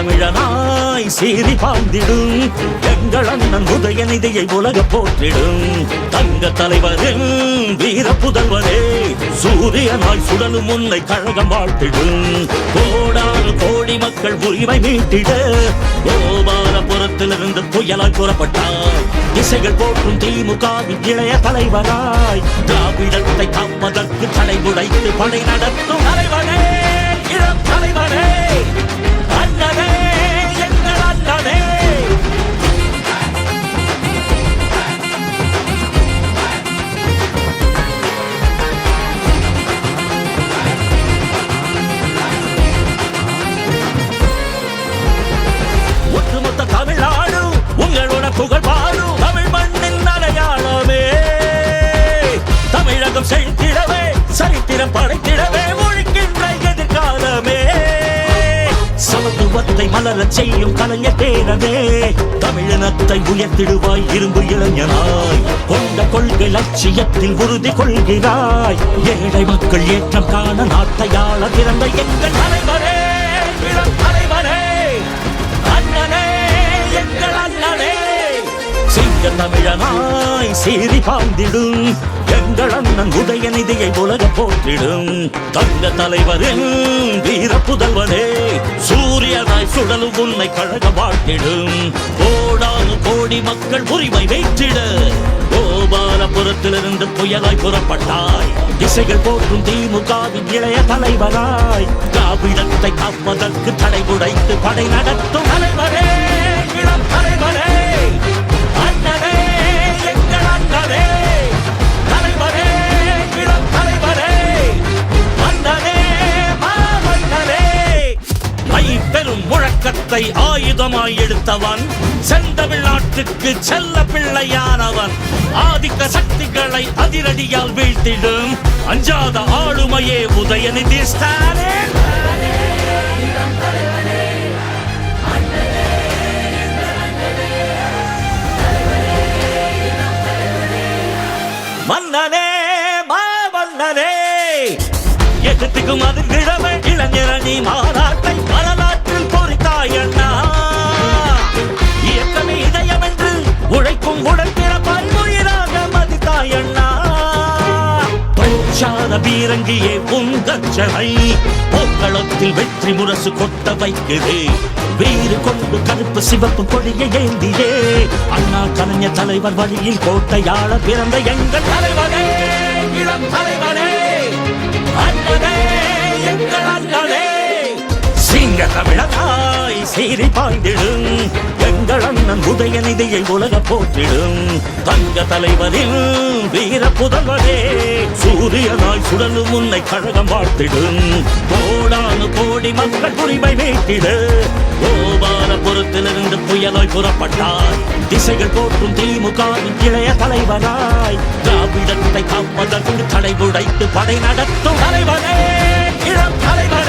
தமிழனாய் சீறி பாழ்ந்திடும் எங்கள் அண்ணன் உதயநிதியை உலக போற்றிடும். தங்க தலைவரில் வீர புதல்வரே சூரியனாய் சுடலும் உன்னை கழகம் வாழ்த்திடும். கோடானு கோடி மக்கள் உரிமை மீட்டிட கோபாலபுரத்திலிருந்து புயலாய் புறப்பட்டார் திசைகள் போற்றும் திமுகவின் இளைய தலைவராய். திராவிடத்தை காப்பதற்கு தடை உடைத்து படை நடத்தும் தலைவரே சமத்துவத்தை மலரச் செய்யும் கலைஞர் பேரவே தமிழினத்தை உயர்த்திடுவாய் இரும்பு இளைஞனாய். கொண்ட கொள்கை லட்சியத்தில் உறுதி கொள்கிறாய். ஏழை மக்கள் ஏற்றம் காண நாட்டையாள பிறந்த எங்கள் தலைவரே தலைவரே அண்ணனே எங்கள் அண்ணனே. சிங்க தமிழனாய் சீறி பாந்திடும் தங்கள் அண்ணன் உதயநிதியை உலக போற்றிடும். தங்க தலைவரின் வீர புதல்வனே சூரியனாய் சுடலும் உன்னை கழக வாழ்த்திடும். கோடானு கோடி மக்கள் உரிமை வைத்திட கோபாலபுரத்திலிருந்து புயலாய் புறப்பட்டாய். திசைகள் போற்றும் திமுகவின் இளைய தலைவராய் காவிடத்தை காப்பதற்கு தடை உடைத்து படை நடத்தும் தலைவரே. முழக்கத்தை ஆயுதமாய் எடுத்தவன். செந்தமிழ்நாட்டுக்கு செல்ல பிள்ளையானவன். ஆதிக்க சக்திகளை அதிரடியால் வீழ்த்திடும். அஞ்சாத ஆளுமையே உதயநிதி ஸ்டாலின். மன்னனே மாமன்னனே எதிர்த்துக்கும் அது கிழமை இளைஞரணி மாநாட்டை வரலாற்று பொறித்தாயண்ணா இயக்கமே இதயம் என்று உழைக்கும் உடற்பிற பல்முயிராக மதித்தாயண்ணா. பிரச்சார பீரங்கியே பொங்கச்சலை போக்களத்தில் வெற்றி முரசு கொட்ட வைக்குது. வீறு கொண்டு கருப்பு சிவப்பு கொடியை ஏந்தியே. அண்ணா கலைஞர் தலைவர் வழியில் கோட்டையாள பிறந்த எங்கள் தலைவரே இளம் தலைவரே சிங்க தமிழனாய் சீறி பாய்ந்திடும். எங்கள் அண்ணன் உதயநிதியை உலக போற்றிடும். தங்க தலைவரில் வீர புதல்வரே சூரியனாய் சுடலும் உன்னை கழகம் வாழ்த்திடும். கோடானு கோடி மக்கள் உரிமை கோபால புறத்திலிருந்து புயலாய் புறப்பட்டார் திசைகள் போற்றும் திமுகவின் இளைய தலைவராய் திராவிடத்தை காப்பதற்கு தடை உடைத்து படை நடத்தும் தலைவரே இளம் தலைவர்